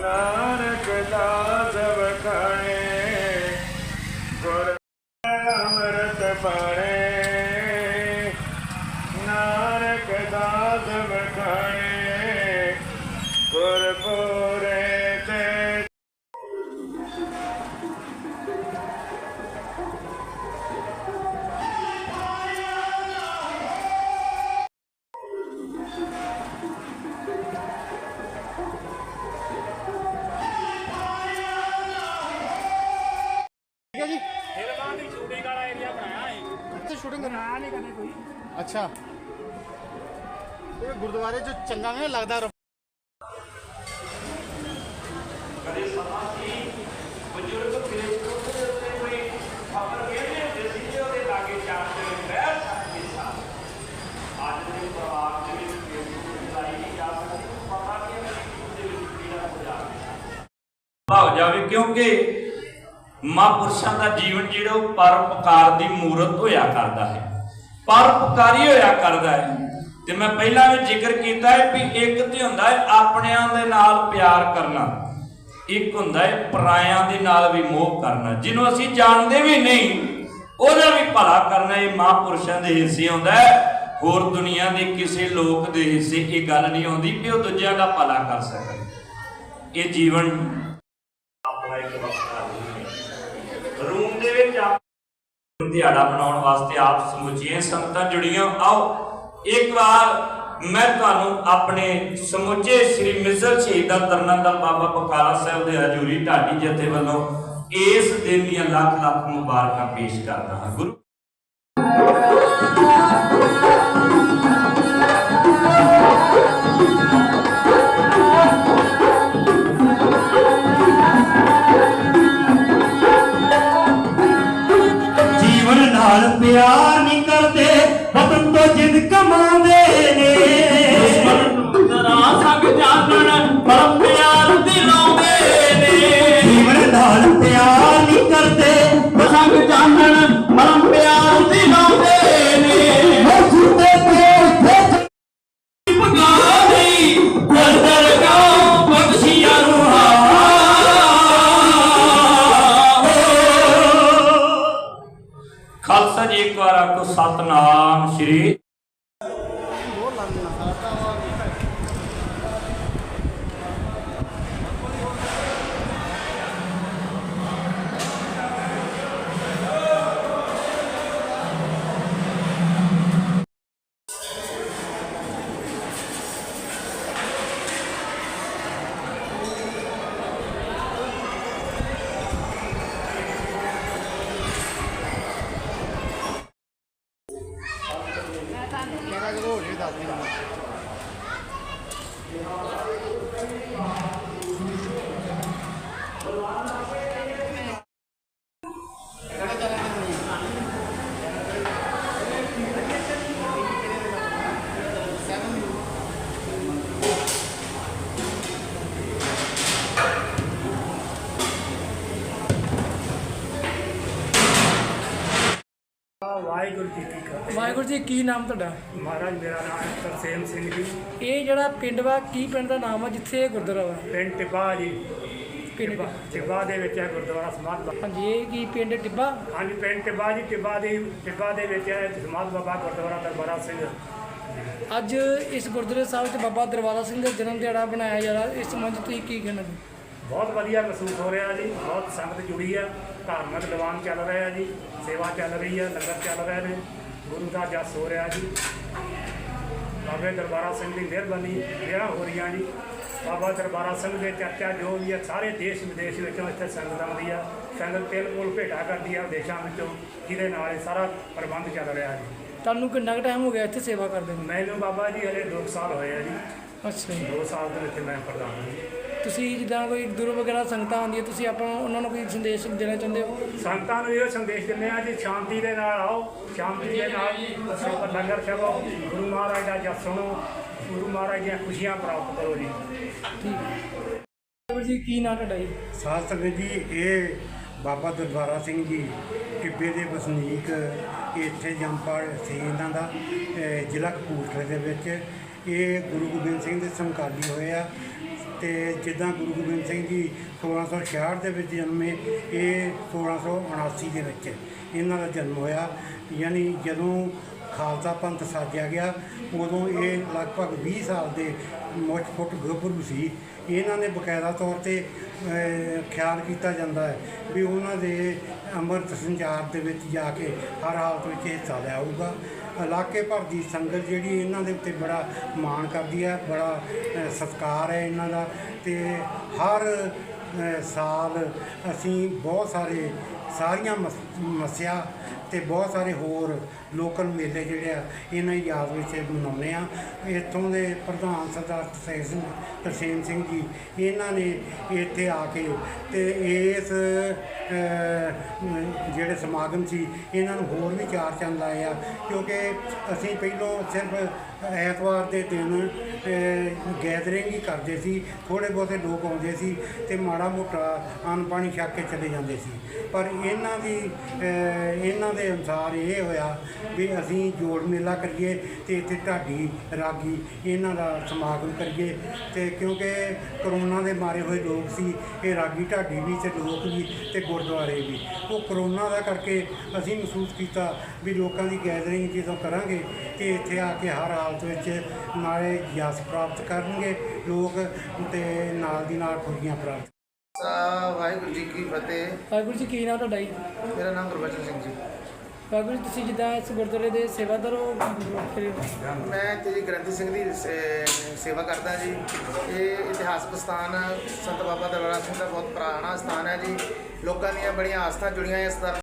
No. ਨਾ ਨਹੀਂ ਕਰਨੀ ਕੋਈ। ਅੱਛਾ। ਇਹ ਗੁਰਦੁਆਰੇ ਚ ਚੰਗਾ ਨਹੀਂ ਲੱਗਦਾ ਰ- ਕਦੇ ਸਮਾਂ ਸੀ ਬਜ਼ੁਰਗ ਫੇਸਬੁੱਕ ਦੇ ਉੱਤੇ ਕੋਈ ਖਬਰ ਵੇਖਦੇ ਹੁੰਦੇ ਸੀ ਤੇ ਉਹਦੇ ਲਾਗੇ ਚਾਰ ਤੇ ਬਹਿ ਸਕਦੇ ਸਨ ਅੱਜ ਦੇ ਪਰਿਵਾਰ ਦੇ ਵਿੱਚ ਫੇਸਬੁੱਕ ਚਲਾਈ ਨਹੀਂ ਜਾ ਸਕਦੀ ਪਤਾ ਨਹੀਂ ਹੈ ਕਿ ਦੇ ਵਿੱਚ ਕਿਹੜਾ ਹੋ ਜਾਵੇ ਭਾਵ ਜਾਵੇ ਕਿਉਂਕਿ ਮਹਾਂਪੁਰਸ਼ਾਂ ਦਾ ਜੀਵਨ ਜਿਹੜਾ ਉਹ ਪਰਉਪਕਾਰ ਦੀ ਮੂਰਤ ਹੋਇਆ ਕਰਦਾ ਹੈ। ਪਰਉਪਕਾਰੀ ਹੋਇਆ ਕਰਦਾ ਹੈ। ਤੇ ਮੈਂ ਪਹਿਲਾਂ ਵੀ ਜ਼ਿਕਰ ਕੀਤਾ ਹੈ ਵੀ ਇੱਕ ਤੇ ਹੁੰਦਾ ਹੈ ਆਪਣਿਆਂ ਦੇ ਨਾਲ ਪਿਆਰ ਕਰਨਾ। ਇੱਕ ਹੁੰਦਾ ਹੈ ਪਰਾਇਆਂ ਦੇ ਨਾਲ ਵੀ ਮੋਹ ਕਰਨਾ। ਜਿਹਨੂੰ ਅਸੀਂ ਜਾਣਦੇ ਵੀ ਨਹੀਂ, ਉਹਦਾ ਵੀ ਭਲਾ ਕਰਨਾ, ਇਹ ਮਹਾਂਪੁਰਸ਼ਾਂ ਦੇ ਹਿੱਸੇ ਆਉਂਦਾ ਹੈ। ਹੋਰ ਦੁਨੀਆ ਦੇ ਕਿਸੇ ਲੋਕ ਦੇ ਹਿੱਸੇ ਇਹ ਗੱਲ ਨਹੀਂ ਆਉਂਦੀ ਕਿ ਉਹ ਦੂਜਿਆਂ ਦਾ ਭਲਾ ਕਰ ਸਕਣ। ਇਹ ਜੀਵਨ ਆਪਣਾ ਇੱਕ ਵਕਤ ਰੂਮ ਦੇ ਵਿੱਚ ਆਪ ਦਿਹਾੜਾ ਮਨਾਉਣ ਵਾਸਤੇ ਆਪ ਸਮੁੱਚੀਆਂ ਸੰਗਤਾਂ ਜੁੜੀਆਂ। ਆਓ, ਇੱਕ ਵਾਰ ਮੈਂ ਤੁਹਾਨੂੰ ਆਪਣੇ ਸਮੁੱਚੇ ਸ੍ਰੀ ਮਿਸਲ ਸ਼ਹੀਦਾਂ ਤਰਨੰਦਲ ਬਾਬਾ ਬਕਾਲਾ ਸਾਹਿਬ ਦੇ ਹਜ਼ੂਰੀ ਢਾਡੀ ਜਥੇ ਵੱਲੋਂ ਇਸ ਦਿਨ ਦੀਆਂ ਲੱਖ ਲੱਖ ਮੁਬਾਰਕਾਂ ਪੇਸ਼ ਕਰਦਾ ਹਾਂ। ਗੁਰੂ ਕਰਦੇ ਵਤਨ ਤੋਂ ਜਿੰਦ ਕਮਾਉਂਦੇ ਖਾਲਸਾ ਜੀ ਇੱਕ ਵਾਰ ਆਖੋ ਸਤਨਾਮ ਸ਼੍ਰੀ ਵਾਹਿਗੁਰੂ ਜੀ ਕੀ ਖਾਲਸਾ ਵਾਹਿਗੁਰੂ ਜੀ ਕੀ ਨਾਮ ਤੁਹਾਡਾ? ਮਹਾਰਾਜ ਮੇਰਾ ਨਾਮ ਹੈ ਤਰਸੇਮ ਸਿੰਘ ਜੀ। ਇਹ ਜਿਹੜਾ ਪਿੰਡ ਵਾ ਕੀ ਪਿੰਡ ਦਾ ਨਾਮ ਆ ਜਿੱਥੇ ਇਹ ਗੁਰਦੁਆਰਾ ਵਾ? ਪਿੰਡ ਟਿੱਬਾ ਜੀ। ਪਿੰਡ ਟਿੱਬਾ ਦੇ ਵਿੱਚ ਹੈ ਗੁਰਦੁਆਰਾ ਸਮਾਧ ਬਾਬਾ ਹਾਂਜੀ ਇਹ ਕੀ ਪਿੰਡ ਟਿੱਬਾ? ਹਾਂਜੀ ਪਿੰਡ ਟਿੱਬਾ ਜੀ ਟਿੱਬਾ ਦੀ ਟਿੱਬਾ ਦੇ ਵਿੱਚ ਹੈ ਸਮਾਧ ਬਾਬਾ ਗੁਰਦੁਆਰਾ ਦਰਬਾਰਾ ਸਿੰਘ। ਅੱਜ ਇਸ ਗੁਰਦੁਆਰੇ ਸਾਹਿਬ 'ਚ ਬਾਬਾ ਦਰਬਾਰਾ ਸਿੰਘ ਦਾ ਜਨਮ ਦਿਹਾੜਾ ਬਣਾਇਆ ਜਾ ਰਿਹਾ। ਇਸ ਸੰਬੰਧ ਤੁਸੀਂ ਕੀ ਕਹਿਣਾ ਜੀ? ਬਹੁਤ ਵਧੀਆ ਮਹਿਸੂਸ ਹੋ ਰਿਹਾ ਜੀ ਬਹੁਤ ਸੰਗਤ ਜੁੜੀ ਆ ਧਾਰਮਿਕ ਦੀਵਾਨ ਚੱਲ ਰਿਹਾ ਜੀ ਸੇਵਾ ਚੱਲ ਰਹੀ ਹੈ ਲੰਗਰ ਚੱਲ ਰਹੇ ਨੇ ਗੁਰੂ ਦਾ ਜਸ ਹੋ ਰਿਹਾ ਜੀ। ਬਾਬੇ ਦਰਬਾਰਾ ਸਿੰਘ ਦੀ ਮਿਹਰਬਾਨੀ ਵਿਆਹ ਹੋ ਰਹੀਆਂ ਜੀ। ਬਾਬਾ ਦਰਬਾਰਾ ਸਿੰਘ ਦੇ ਚਰਚਾ ਜੋ ਵੀ ਹੈ ਸਾਰੇ ਦੇਸ਼ ਵਿਦੇਸ਼ ਵਿੱਚੋਂ ਇੱਥੇ ਸੰਗਤ ਆਉਂਦੀ ਆ ਸੰਗਤ ਤਿਲ ਮੁਲ ਭੇਟਾ ਕਰਦੀ ਆ ਦੇਸ਼ਾਂ ਵਿੱਚੋਂ ਜਿਹਦੇ ਨਾਲ ਇਹ ਸਾਰਾ ਪ੍ਰਬੰਧ ਚੱਲ ਰਿਹਾ ਜੀ। ਤੁਹਾਨੂੰ ਕਿੰਨਾ ਕੁ ਟਾਈਮ ਹੋ ਗਿਆ ਇੱਥੇ ਸੇਵਾ ਕਰਦੇ ਨੂੰ? ਮੈਨੂੰ ਬਾਬਾ ਜੀ ਹਲੇ 2 ਸਾਲ ਹੋਏ ਆ ਜੀ। ਅੱਛਾ ਜੀ। 2 ਸਾਲ ਦੇ ਵਿੱਚ ਮੈਂ ਪ੍ਰਧਾਨ ਹਾਂ ਜੀ। ਤੁਸੀਂ ਜਿੱਦਾਂ ਕੋਈ ਦੂਰ ਵਗੈਰਾ ਸੰਗਤਾਂ ਆਉਂਦੀਆਂ ਤੁਸੀਂ ਆਪਾਂ ਉਹਨਾਂ ਨੂੰ ਕੋਈ ਸੰਦੇਸ਼ ਦੇਣਾ ਚਾਹੁੰਦੇ ਹੋ? ਸੰਤਾਂ ਨੂੰ ਇਹ ਸੰਦੇਸ਼ ਦਿੰਦੇ ਆ ਜੀ ਸ਼ਾਂਤੀ ਦੇ ਨਾਲ ਆਓ ਸ਼ਾਂਤੀ ਦੇ ਨਾਲ ਸਭ ਲੰਗਰ ਛਕੋ ਗੁਰੂ ਮਹਾਰਾਜ ਦਾ ਜਸ ਸੁਣੋ ਗੁਰੂ ਮਹਾਰਾਜ ਦੀਆਂ ਖੁਸ਼ੀਆਂ ਪ੍ਰਾਪਤ ਕਰੋ ਜੀ। ਠੀਕ। ਵਾਹਿਗੁਰੂ ਜੀ ਕੀ ਨਾਮ ਤੁਹਾਡਾ ਜੀ? ਸਾਧ ਸੰਗਤ ਜੀ ਇਹ ਬਾਬਾ ਦਰਬਾਰਾ ਸਿੰਘ ਜੀ ਟਿੱਬੇ ਦੇ ਵਸਨੀਕ ਇੱਥੇ ਜੰਪਾੜ ਸੀ ਇਹਨਾਂ ਦਾ ਜ਼ਿਲ੍ਹਾ ਕਪੂਰਥਲੇ ਦੇ ਵਿੱਚ ਇਹ ਗੁਰੂ ਗੋਬਿੰਦ ਸਿੰਘ ਦੇ ਸਮਕਾਲੀ ਹੋਏ ਆ। ਤੇ ਜਿੱਦਾਂ ਗੁਰੂ ਗੋਬਿੰਦ ਸਿੰਘ ਜੀ 1666 ਦੇ ਵਿੱਚ ਜਨਮੇ, ਇਹ 1679 ਦੇ ਵਿੱਚ ਇਹਨਾਂ ਦਾ ਜਨਮ ਹੋਇਆ। ਯਾਨੀ ਜਦੋਂ ਖਾਲਸਾ ਪੰਥ ਸਾਜਿਆ ਗਿਆ। ਉਦੋਂ ਇਹ ਲਗਭਗ 20 ਸਾਲ ਦੇ ਮੁੱਠ ਫੁੱਟ ਗੱਭਰੂ ਸੀ। ਇਹਨਾਂ ਨੇ ਬਕਾਇਦਾ ਤੌਰ ਤੇ ਖਿਆਲ ਕੀਤਾ ਜਾਂਦਾ ਹੈ ਵੀ ਉਹਨਾਂ ਦੇ ਅੰਮ੍ਰਿਤ ਸੰਚਾਰ ਦੇ ਵਿੱਚ ਜਾ ਕੇ ਹਰ ਹਾਲਤ ਵਿੱਚ ਹਿੱਸਾ ਲਿਆ ਹੋਊਗਾ। ਇਲਾਕੇ ਭਰ ਦੀ ਸੰਗਤ ਜਿਹੜੀ ਇਹਨਾਂ ਦੇ ਉੱਤੇ ਬੜਾ ਮਾਣ ਕਰਦੀ ਹੈ, ਬੜਾ ਸਤਿਕਾਰ ਹੈ ਇਹਨਾਂ ਦਾ ਤੇ ਹਰ ਸਾਲ ਅਸੀਂ ਬਹੁਤ ਸਾਰੇ, ਸਾਰੀਆਂ ਮਸ- ਮੱਸਿਆ ਤੇ ਬਹੁਤ ਸਾਰੇ ਹੋਰ ਲੋਕਲ ਮੇਲੇ ਜਿਹੜੇ ਆ, ਇਹਨਾਂ ਦੀ ਯਾਦ ਵਿੱਚ ਮਨਾਉਂਦੇ ਆ ਇੱਥੋਂ ਦੇ ਪ੍ਰਧਾਨ ਸਰਦਾਰ ਤਰਸੇਮ ਸਿੰਘ ਤਰਸੇਮ ਸਿੰਘ ਜੀ, ਇਹਨਾਂ ਨੇ ਇੱਥੇ ਆ ਕੇ ਤੇ ਇਸ ਜਿਹੜੇ ਸਮਾਗਮ ਸੀ, ਇਹਨਾਂ ਨੂੰ ਹੋਰ ਵੀ ਚਾਰ ਚੰਦ ਆਏ ਆ, ਕਿਉਂਕਿ ਅਸੀਂ ਪਹਿਲੋਂ ਸਿਰਫ ਐਤਵਾਰ ਦੇ ਦਿਨ ਗੈਦਰਿੰਗ ਹੀ ਕਰਦੇ ਸੀ ਥੋੜੇ ਬਹੁਤੇ ਲੋਕ ਆਉਂਦੇ ਸੀ ਤੇ ਮਾੜਾ ਮਾੜਾ ਮੋਟਾ ਅੰਨ ਪਾਣੀ ਛੱਕ ਕੇ ਚਲੇ ਜਾਂਦੇ ਸੀ। ਪਰ ਇਹਨਾਂ ਦੀ ਇਹਨਾਂ ਦੇ ਅਨੁਸਾਰ ਇਹ ਹੋਇਆ ਵੀ ਅਸੀਂ ਜੋੜ ਮੇਲਾ ਕਰੀਏ ਤੇ ਇੱਥੇ ਢਾਡੀ ਰਾਗੀ ਇਹਨਾਂ ਦਾ ਸਮਾਗਮ ਕਰੀਏ। ਤੇ ਕਿਉਂਕਿ ਕਰੋਨਾ ਦੇ ਮਾਰੇ ਹੋਏ ਲੋਕ ਸੀ, ਇਹ ਰਾਗੀ ਢਾਡੀ ਵੀ ਤੇ ਲੋਕ ਵੀ ਤੇ ਗੁਰਦੁਆਰੇ ਵੀ। ਉਹ ਕਰੋਨਾ ਦਾ ਕਰਕੇ ਅਸੀਂ ਮਹਿਸੂਸ ਕੀਤਾ ਵੀ ਲੋਕਾਂ ਦੀ ਗੈਦਰਿੰਗ ਜਦੋਂ ਕਰਾਂਗੇ ਤੇ ਇੱਥੇ ਆ ਕੇ ਹਰ ਹਾਲਤ ਵਿੱਚ ਨਾਲੇ ਜਸ ਪ੍ਰਾਪਤ ਕਰਨਗੇ ਲੋਕ ਤੇ ਨਾਲ ਦੀ ਨਾਲ ਖੁਸ਼ੀਆਂ ਪ੍ਰਾਪਤ ਸਾ ਵਾਹਿਗੁਰੂ ਜੀ ਕੀ ਫਤਿਹ। ਵਾਹਿਗੁਰੂ ਜੀ ਕੀ ਨਾਮ ਤੁਹਾਡਾ ਜੀ? ਮੇਰਾ ਨਾਮ ਗੁਰਬਚਨ ਸਿੰਘ ਜੀ। ਵਾਹਿਗੁਰੂ ਜੀ ਤੁਸੀਂ ਜਿੱਦਾਂ ਇਸ ਗੁਰਦੁਆਰੇ ਦੇ ਸੇਵਾਦਾਰ ਹੋ ਫਿਰ ਮੈਂ ਤੇ ਜੀ ਗ੍ਰੰਥੀ ਸਿੰਘ ਦੀ ਸੇ- ਸੇਵਾ ਕਰਦਾ ਜੀ। ਇਹ ਇਤਿਹਾਸਕ ਸਥਾਨ ਸੰਤ ਬਾਬਾ ਦਰਬਾਰਾ ਸਿੰਘ ਦਾ ਬਹੁਤ ਪੁਰਾਣਾ ਸਥਾਨ ਹੈ ਜੀ। ਲੋਕਾਂ ਦੀਆਂ ਬੜੀਆਂ ਆਸਥਾ ਜੁੜੀਆਂ ਇਸ ਦਾ